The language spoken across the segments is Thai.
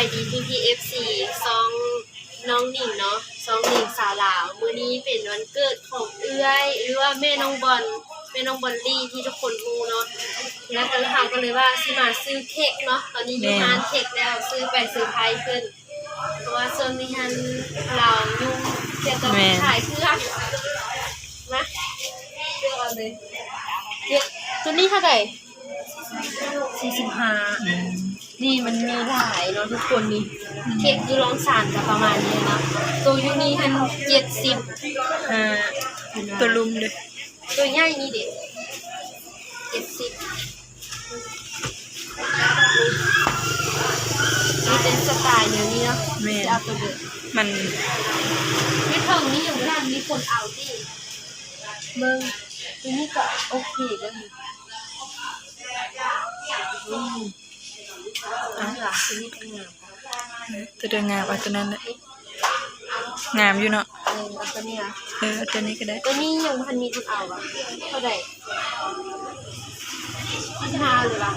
ายดีพี่พีเอฟซีซองน้องหนิงเนาะซองหนิงสาวลาว มื้อนี้เป็นวันเกิดของเอื้อยหรือว่าแม่น้องบอลแม่น้องบอลลี่ที่ทุกคนรู้เนาะแล้วก็เราก็เลยว่าสิมาซื้อเค้กเนาะตอนนี้อยู่ร้านเค้กแล้วซื้อไปซื้อไพรส์ขึ้นเพราะว่าส่วนนี้ฮันเรายุ่งเกี่ยวกับขายเครื่องนะเลือกเอาเลยเดี๋ยวตัวนี้เท่าไหร่สี่สิบห้า นี่มันมีหลายเนาะทุกคนนี่เค้กยูรองสารกับประมาณนี้เนาะตัวยูนี่ทันเจ็ดสิบห้าตัวลุมเลยตัวใหญ่นี่เด็กเจ็ดสิบนี่เป็นสไตล์เดี๋ยวนี้เนาะแม่จะเอาตัวเด็กมันไม่เท่านี้อย่างแรกมีคนเอาที่เมืองตัวนี้ก็โอเคแล้วนี่อืมอะหลัง ตัวนี้เป็นงามตัวเดืองงามเอาตัวนั้นแหละงามอยู่เนาะเออเอาตัวนี้อะเออเอาตัวนี้ก็ได้ตัวนี้ยังพันมีคนเอาอะเท่าไหร่ที่ห้าเลยล่ะ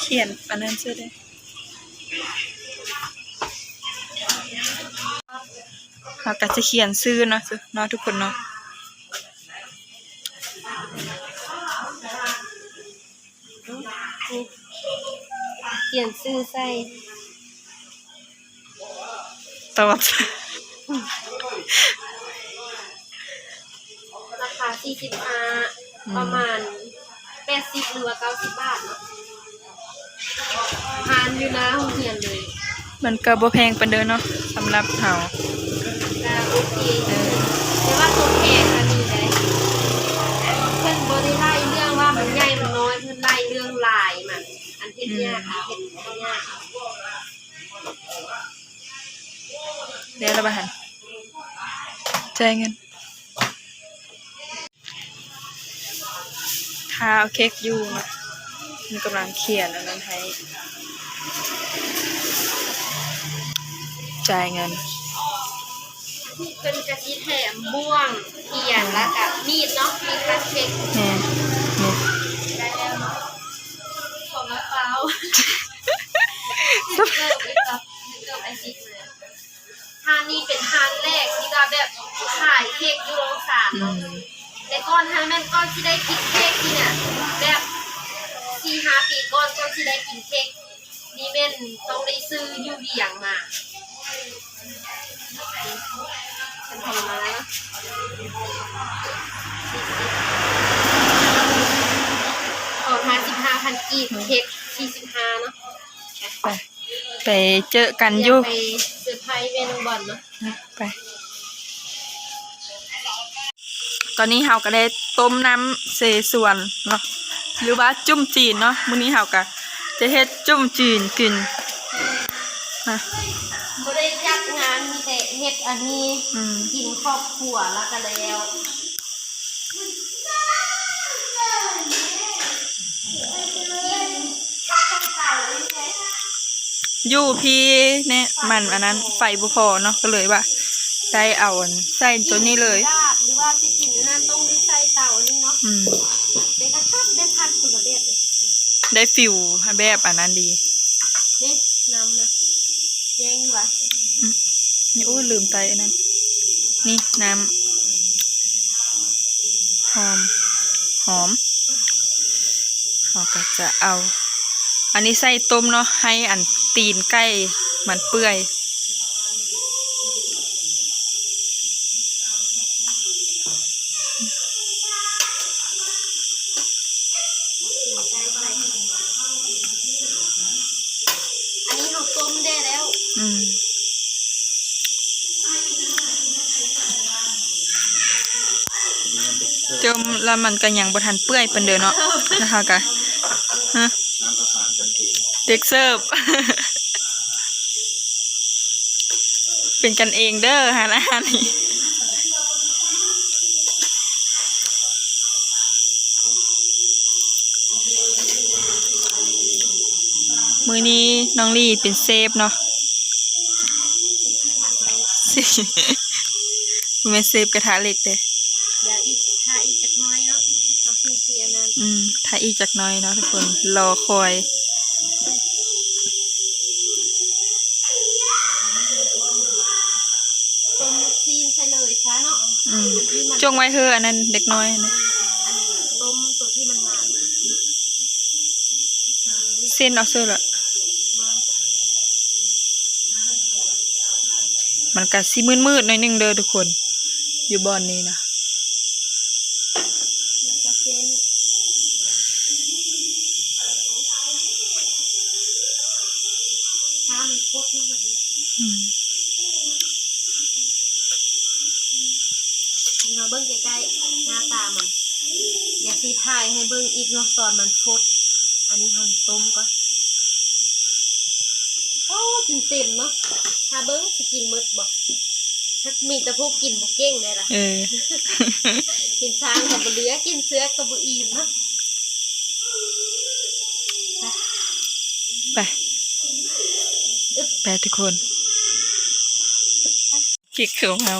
เขียนอันนั้นเชื่อได้เขาก็จะเขียนซื้อเนาะเนาะทุกคนเนาะ เขียนชื่อใส่ตอดราคาสี่สิบห้าประมาณแปดสิบหรือว่าเก้าสิบบาทเนาะทานอยู่นะห้องเรียนเลย มันก็บ่แพงปานเด้อเนาะสำหรับเฮาแต่โอเคแต่ว่าตัวแพงอันนี้เลยเพิ่นบ่ได้ไล่เรื่องว่ามันใหญ่มันน้อยเพิ่นไล่เรื่องลายมัน อันที่ยากอันที่ยากเดี๋ยวเราไปหันจ่ายเงินข้าวเค้กอยู่เนาะมันกำลังเขียนอันนั้นให้จ่ายเงินเป็นกะทิแถมบ่วงเทียนแล้วกับมีดเนาะมีดคัตเช็คแมะพร้าวเกิดไอ้กับเกิดไอซิกเลยทานนี้เป็นทานแรกที่ว่าแบบขายเค้กยูโรสามอืเนาะมแต่ก่อนทางแม่นก้อนที่ได้กินเค้กที่เนี่ยแบบสี่ห้าปีก่อนก้อนที่ได้กินเค้กนี่แม่นต้องได้ซื้ออยูเบียงมาเป็นทำมาแล้วขอห้าสิบห้าพันกีบเค้ก สี่สิบห้าเนาะไปไปเจอกันอยู่ไปเซอร์ไพรส์เมนูบอลเนาะไปตอนนี้เฮาก็ได้ต้มน้ำเสส่วนเนาะหรือว่าจุ่มจีนเนาะมื้อนี้เฮาก็จะเฮ็ดจุ่มจีนกินนะบ่ได้จัดงานมีแต่เฮ็ดอันนี้อืมกินครอบครัวแล้วก็แล้ว อยู่พี่เนี่ยมันอันนั้นไฟบ่พอเนาะก็เลยว่าได้เอาอันใส่ตัวนี้เลยลาบหรือว่าที่กินอันนั้นต้องได้ใส่เตาอันนี้เนาะอืมได้คัดได้คัดคนละแบบเลยได้ฟิลแบบอันนั้นดีนี่น้ำนะแจ้งอยู่ว่ะนี่โอ้ยลืมไปอันนั้น นี่น้ำหอมหอมเราก็จะเอา อันนี้ใส่ต้มเนาะให้อัน ตีนใกล้มันเปื่อย อันนี้เราต้มได้แล้ว อืมจมแล้วมันก็ยังบ่ทันเปื่อยเปานเดินเนาะนะคะกะฮะ เด็กเสิร์ฟ เป็นกันเองเด้อฮะนะนี่มือนี้น้องลี่เป็นเซฟเนาะสิเป็นเซฟกระทะเหล็กเด้เดี๋ยวอีกถ้าอีกจักหน้อยเนาะเราเพิ่งเสียนั้นอืมถ้าอีกจากหน้อยเนาะทุกคน รอคอย เอืม ที่มัน จงไว้เธออันนั้นเด็กน้อยนะต้มตัวที่มันหวานเส้นเอาเสื้อละมันกัดซีมืดๆหน่อยนึงเด้อทุกคน อยู่บอนนี้นะ แล้วก็เส้นถ้ามันพดนะมัน อืม เราเบิ้งใกล้ๆหน้าตามันอย่าซีถ่ายให้ เบิ้งอีกเนาะตอนมันฟดอันนี้เราต้มก็โอ้กินเต็มเนาะถ้าเบิ้งสิกินหมดบอกถ้ามีแต่พวกกินบ่เก่งเลยล่ะเออ กินช้างกับบ่เหลือกินเสือกับบ่อิ่มเนาะไปไปทุกคนจิกของเรา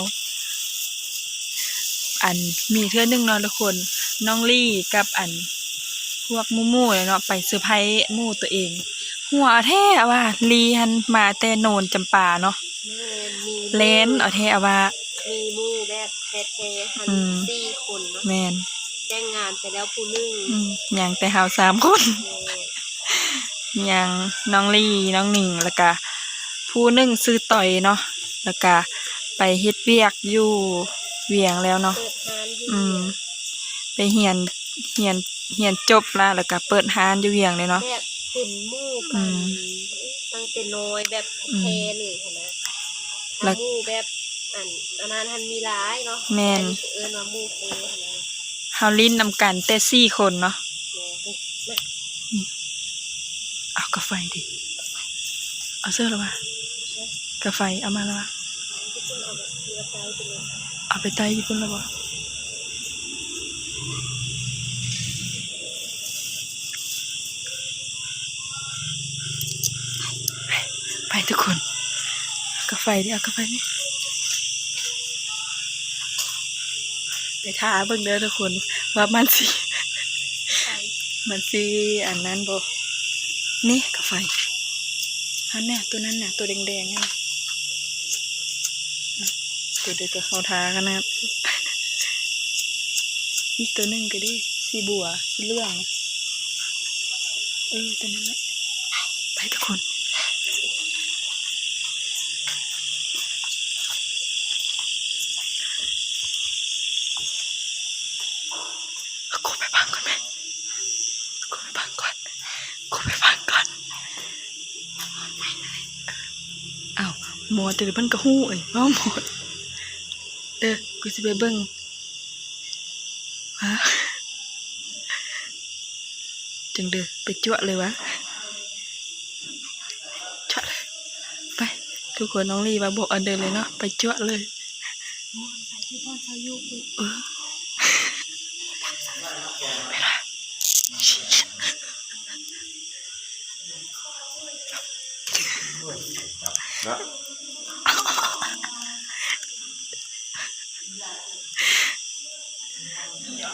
อันมีเทื่อหนึงเนาะทุกคน น้องลี่กับอัน พวกหมู่ๆเลยเนาะไปเซอร์ไพรส์หมู่ตัวเอง หัวแท้ว่าลีหันมาแต่โนนจำปาเนาะแม่มีเลนเอาแท้ว่า มีหมู่แบบแท้ๆหันอืม สี่คนเนาะแมนแต่งงานไปแล้วผู้หนึงอืมอย่างแต่เฮาสามคนแม่อย่างน้องลี่น้องหนิงแล้วก็ผู้หนึ่งซื้อต่อยเนาะแล้วก็ไปเฮ็ดเวียกอยู่เวียงแล้วเนาะเปิดร้านอยู่อืม ไปเฮียนเฮียนเฮียนจบแล้วแล้วก็เปิดร้านอยู่เวียงเลยเนาะ แบบเป็นหมู่อืกันมตั้งแต่น้อยแบบอืมแท้เลยเห็นไหมแล้ถ้าวหมู่แบบอันอันนั้นทันมีหลายเนาะแม่น อัเอิ้นว่าหมู่แท้เห็นไหมเฮาลิ้นนำกันแต่สี่คนเนาะแม่เอากาไฟดิ เอาเสื้อแล้ววะกาไฟเอามาแล้ววะ ที่คุณเอาแบบเรือไตไปเลยเอาไปใต้ญี่ปุ่นแล้ววะ ไปทุกคนเอากาไฟดิเอากาไฟดิไปท้าเบิ่งเด้อทุกคน ว่ามันสิไปมันสิอันนั้นบ่นี่กาไฟอันเนี้ยตัวนั้นน่ะ ตัวแดงๆนั่นน่ะอะตัวเดียวกับเขาทากันนะ อีกตัวหนึ่งก็ดิสีบัวสีเหลือง เออตัวนั้นแหละไปทุกคนกูไปพังก่อนไหมกูไปพังก่อนกูไปพังก่อนอ้าวหมอตื่นเพิ่นกระหู้เอ้ยว่าหมดเออกูสิไปเบิ่ง ฮะจังเด้อไปจั่วเลยวะจั่วเลยไปทุกคนน้องลีมาบอกอันเดินเลยเนาะไปจั่วเลยมอนใส่ที่พ่อเขาอยู่คุณเอ อย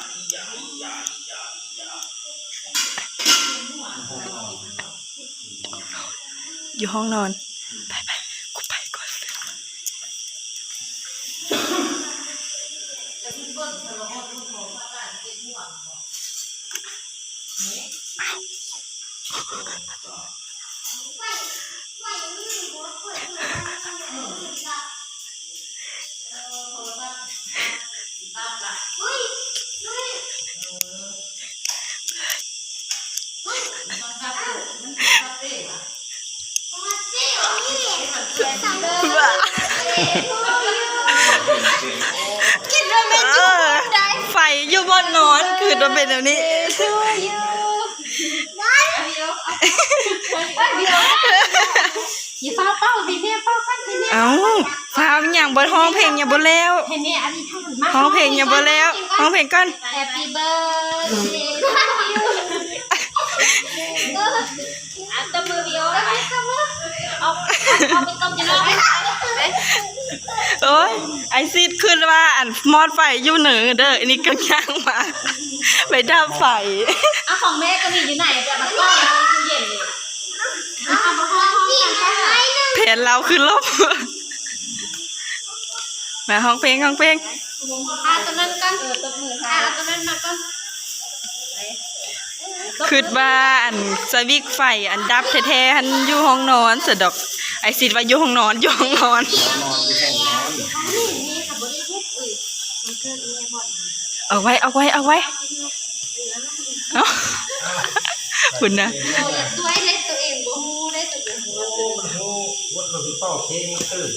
ู่ห้องนอน ไปไปกูไปก่อน กินแล้วไม่เออไฟอยู่บนนอนคือมันเป็นแบบนี้ช่วยอยู่อย่าเฝ้าเฝ้าให้แม่เฝ้ากันให้แม่เอ้าฟ้าวอย่างบนห้องเพลงอย่าบนแล้วให้แม่อันนี้ทำมาห้องเพลงอย่าบนแล้วห้องเพลงก่อนแฮปปี้เบิร์ดเดย์อันตบมือวิโอไปเอาเอาไปต้มจะรอไป โอ้ยไอซีดขึ้นว่าอันมอดไฟอยู่เหนือเด้ออันนี้ก็ย่างมาไปดับไฟเอาของแม่ก็มีอยู่ไหนจะมาต้มในตู้เย็นเลยเอามาห้องห้องกันค่ะแผนเราคือลบมาห้องเพลงห้องเพลงอ่าตัวนั้นกันเออตบมือค่ะอ่าตัวนั้นมาก่อนคิดว่าอันสวิกไฟอันดับแท้ๆหันอยู่ห้องนอนสะดอก ไอสิว่าอยู่ห้องนอนอยู่ห้องนอนนี่นี่ค่ะบ่ได้เอุ้ยมันเกิดเมียบอนเอาไว้เอาไว้เอาไว้เอาคุณนะเราอย่าตัวให้เล็กตัวเองบ่ฮู้ได้ตัวเองบ่ฮู้วัดเราคือเป้าเค้กมันตื่น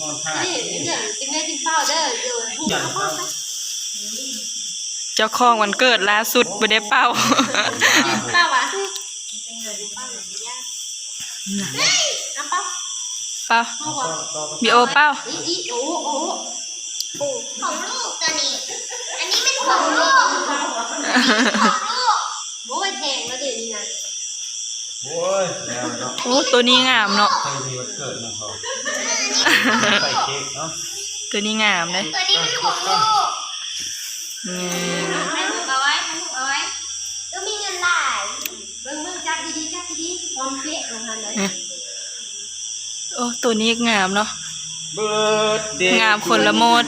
นอนท่านี่เดี๋ยวกินได้กินเปล่าเด้อเดี๋ยวฮู้เอาเปล่าซะเจ้าของวันเกิดล่าสุดบ่ได้เป้ากินเปล่าวะเป็นเงินเปล่าหรือยาก เฮ้ยเอาเปล่าเป้าเอาบ่มีโอเป้าอีอีโอ้โอ้โอ้ของลูกตัวนี้ อันนี้เป็นของลูกของลูกโอ้ยแพงแล้วเดี๋ยวนี้นะโอ้ยแล้วเนาะโอ้ตัวนี้งามเนาะใครมีวันเกิดนะเขาใส่เค้กเนาะตัวนี้งามเลยตัวนี้เป็นของลูกนี่ให้ลูกเอาไว้ให้ลูกเอาไว้ ก็มีเงินหลาย เบิ่งเบิ่งจับดีๆจับ ดีๆพร้อมเป๊ะลงหันเลยโอ้ตัวนี้งามเนาะเบิร์ดเดย์งามคนละโมด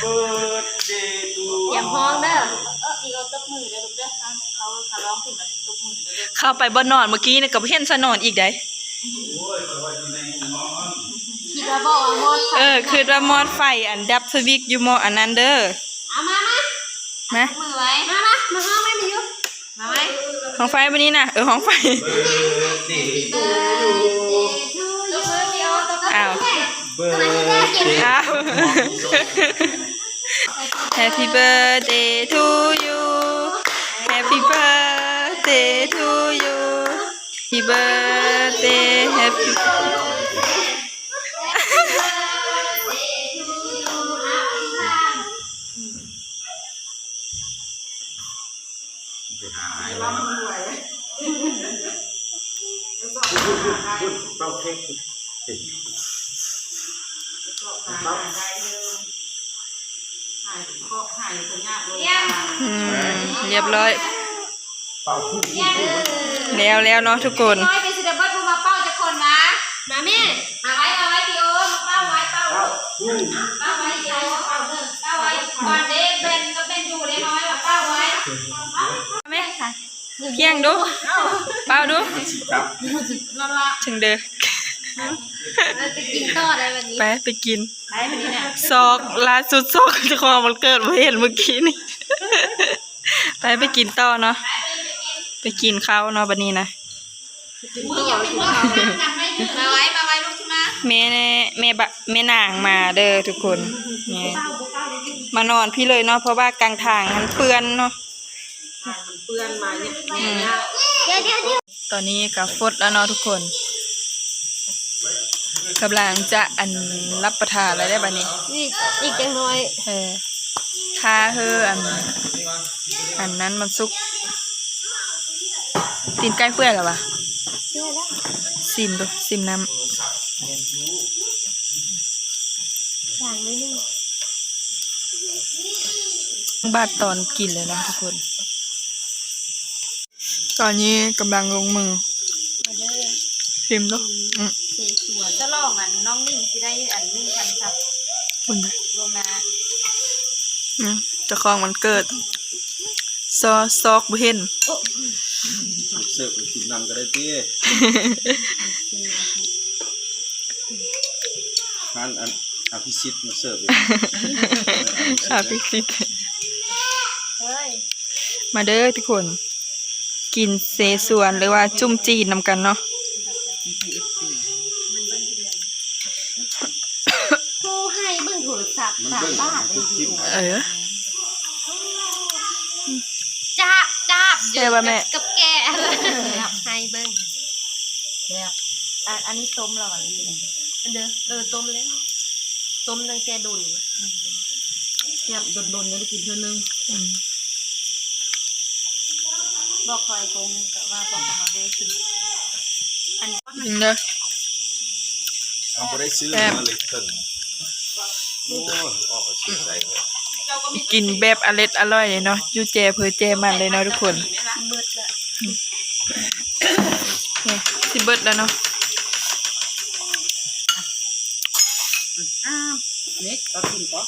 เบิร์ดเดย์ตูอย่าห้องเด้อเออนี่เอาตบมือเด้อลูกเด้อเขาเขาร้องเพลงแล้วตบมือเด้อเข้าไปบ่นอนเมื่อกี้นี่ก็เห็นสนอนอีกได้โอ้ยเพราะว่าอยู่ในห้องนอนคิดว่าบ่เอาหมดเออคือว่ามอดไฟอันดับสวิกอยู่มออันนั้นเด้อเอามามานะมือไว้มามามาห้องไม่มีอยู่มาไว้ ของไฟวันนี้นะเออของไฟเอ้าวเอ้าว Happy birthday to you Happy birthday to you Happy birthday Happy เป้าเค้กเป้าอืมเรียบร้อยเป้าคู่คู่คู่แล้วแล้วเนาะทุกคนน้อยเป็นสิเดเบิร์ดมาเป้าจะคนนะมาแม่มาไว้มาไว้พี่โอมาเป้าไว้เป้าเป้าคู่เป้าไว้พี่โอเป้าเด้อเป้าไว้ก่อนเด้เป็นก็เป็นอยู่เด้น้อยว่าเป้าไว้แม่เพียงดูเป้าดูครับนอนละถึงเด้อ เราจะกินต่อได้วันนี้ไปไปกิน ไปวันนี้เนี่ยซอกล่าสุดซอกเจะของมันเกิดมาเห็นเมื่อกี้นี่ ไปไปกินต่อเนาะ ไปกินข้าวเนาะบัดนี้นะมึงอย่าเป็นพวกเขานะจำไม่ถึงมาไว้มาไว้ลูกใช่ไหมแม่แน่แม่บะแม่นางมาเด้อทุกคนนี่มานอนพี่เลยเนาะเพราะว่ากลางทางมันเปื้อนเนาะเปื้อนมาเนี่ยอืมเดี๋ยวเดี๋ยวเดี๋ยวตอนนี้กับฟดแล้วเนาะทุกคน กำลังจะอันรับประทานอะไรได้บัดนี้นี่อีกจังน้อยเออทาเฮออัน อันนั้นมันสุก ตีนใกล้เปื่อยแล้ววะซิมดูซิมน้อย่างนิดนึงำบาดตอนกินเลยนะทุกคน ตอนนี้กำลังลงมือ ซิมดูอืมเสสวนจะลองอันน้องนิ่งสิได้อันหนึ่งพันครับคุณดูรวมนะอืมเจะคลองมันเกิด ซอซอกบุเห็น เสิร์ฟกินนำก็ได้พี่งานอันอภิสิทธิ์มาเสิร์ฟอาพิสิทธิ์เฮ้ยมาเด้อทุกคน กินเสสวนหรือว่าจุ่มจีนนำกันเนาะ ผู้ให้เบิ่งโทรศัพท์มันสามเบิ่งบาทมันเลยคิดเออจับจับใช่ป่ะแม่กับแกจับให้เบิ่งแบบอันอันนี้ต้มแล้วอันนี้เด้อเออต้มแล้วต้มตั้งแต่ดุนเทียบโดนๆยังได้กินเท่านึงอืมบอกคอยคงกับว่าบอกมาได้กิน กินเด้อเอาไปได้ซื้อแซ่บมาเลยเพิ่งโอ้ยออกมาซื้อใจเลยกินแบบอร่อยอร่อยเลยเนาะอยูเจเพอเจมันเลยเนาะทุกคนเบิดละเนี่ยสิเบิดแล้วเนาะนี่ก็กินก็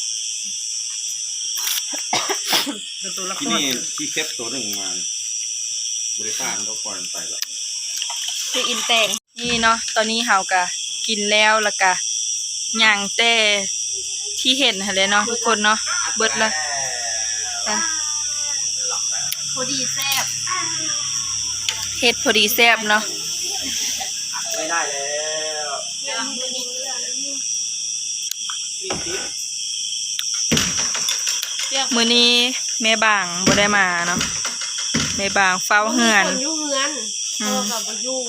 ดูตัวละคที่รนี่ที่เก็บตัวหนึ่งมาบริการก็ปล่อยมันไปละ คืออินแตงนี่เนาะตอนนี้เฮาก็กินแล้วแล้วก็ย่างแต่ที่เห็นหั่นแหละเนาะทุกคนเนาะเบิดละจ้ะพอดีแซ่บเฮ็ดพอดีแซ่บเนาะไม่ได้แล้วยังมือนี้เรือแล้วนี่มื้อนี้แม่บางบ่ได้มาเนาะแม่บางเฝ้าเฮือนคนอยู่เฮือน อืพ่อมกับบ่อยู่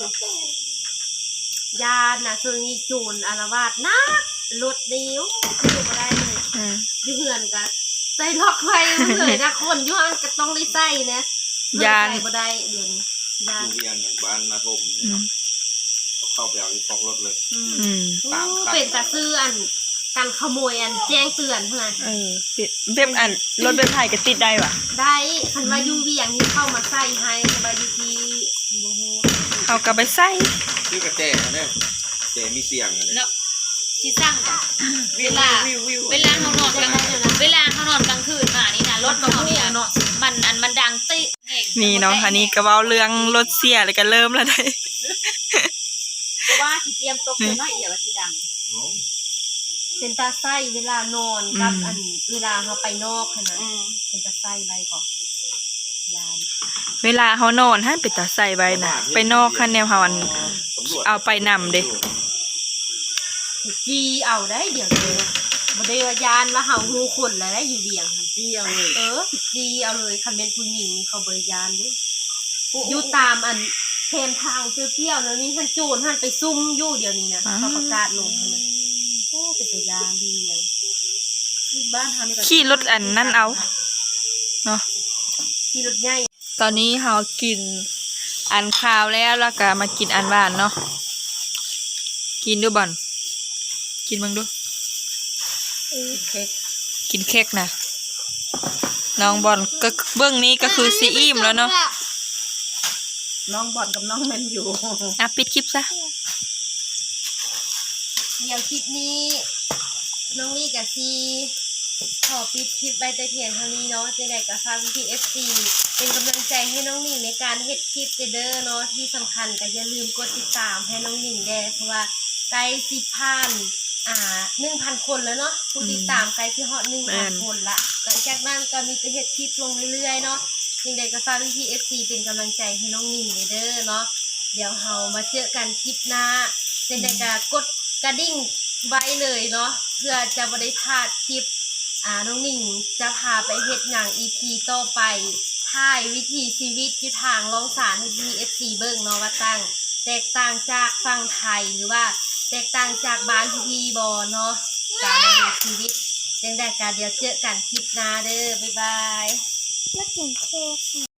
ยานน่ะช่วงนี้โจรอารวาสหนักรถเดียวอยู่บ่ได้เลยอืมอยู่เฮือนก็ใส่ล็อกไว้เลยนะคนอยู่เฮือนก็ต้องได้ใส่นะยาน ใส่บ่ได้เดี๋ยวนี้ยานดูเรียงอย่างบ้านนาทมอืมเข้าไปเอาที่ฟอกรถเลย อืม อืมตามโอ้ขั้นเป็นตาซื้ออันการขโมยอันแจ้งเตือนเท่านั้นเออปิดเว็บอันรถเว็บไทยก็ติดได้ว่ะ ได้คันว่าอยู่เวียงนี่เข้ามาใส่ให้คันว่าอยู่ที่ โอ้โหเฮาก็ไปใส่ชื่อกระแจเนี่ยแจมีเสียงอะไรเนาะที่สร้างกันเวลาวิววิวเวลาเขานอนกลางเวลาเขานอนกลางคืนมานี่นะรถเขาเนี่ยเนาะมันอันมันดังติแห้งนี่เนาะอันนี้ก็เว้าเรื่องรถเสียแล้วก็เริ่มแล้วได้เพราะว่าที่เตรียมตกเป็นน้อยเดียวที่ดังโอ้เป็นตาไส้เวลานอนกับอันเวลาเขาไปนอกค่ะนะอืมเป็นตาไส้ไรก่อนยาน เวลาเฮานอนหันไปตาใส่ไว้น่ะไปนอกคันแนวเฮาอันตำรวจเอาไปนำเด้จีเอาได้เดี๋ยวนี้นะบ่ได้ว่ายานว่าเฮาฮู้คนแล้วได้อยู่เวียงค่ะที่เอาเลย เออจีเอาเลยคันเป็นผู้หญิงนี่เขาบริยานเด้อยู่ตามอันแทนทางเปรี้ยวๆแล้วนี่ท่านโจรท่านไปซุ่มอยู่เดี๋ยวนี้นะเขาประกาศลงให้นะโอ้เป็นตายานดีอย่างบ้านทางนี้ก็ขี่รถอันนั่นเอาเนาะ ที่รถใหญ่ตอนนี้เฮากินอันข้าวแล้วแล้วก็มากินอันหวานเนาะกินดูบ่อนกินมึงดูเค้กกินเค้กนะน้องบอลก็เบื้องนี้ก็คือซีอิ่มแล้วเนาะน้องบอลกับน้องแมนอยู่อะปิดคลิปซะเดี๋ยวคลิปนี้ น้องนี่กับซี ขอปิดคลิปใบแต่เพียงเท่านี้เนาะจะได้กับฟังพี่เอฟซีเป็นกำลังใจให้น้องหนิงในการเฮ็ดคลิปเด้อเนาะที่สำคัญก็อย่าลืมกดติดตามให้น้องหนิงแดเพราะว่าใกล้สิพันอ่าหนึ่งพันคนแล้วเนาะผู้ติดตามใกล้ที่ฮอตหนึ่งพันคนละหลังจากนั้นก็มีแต่เฮ็ดคลิปลงเรื่อยๆเนาะยังไงก็ฝากพี่เอฟซีเป็นกำลังใจให้น้องหนิงเด้อเนาะเดี๋ยวเรามาเจอกันคลิปหน้ายังไงก็กดกระดิ่งไว้เลยเนาะเพื่อจะบ่ได้พลาดคลิป อ่าน้องหนิ่งจะพาไปเฮ็ดยังอีพีต่อไปถ่ายวิถีชีวิตอยู่ทางล่องสารให้ PFC เบิ่งเนาะว่าตั้งแตกต่างจากฝั่งไทยหรือว่าแตกต่างจากบ้านพี่บอเนาะการดำเนินชีวิตยังได้การเดียวเจอกันคลิปหน้าเด้อบ๊ายบาย แล้วกินเค้ก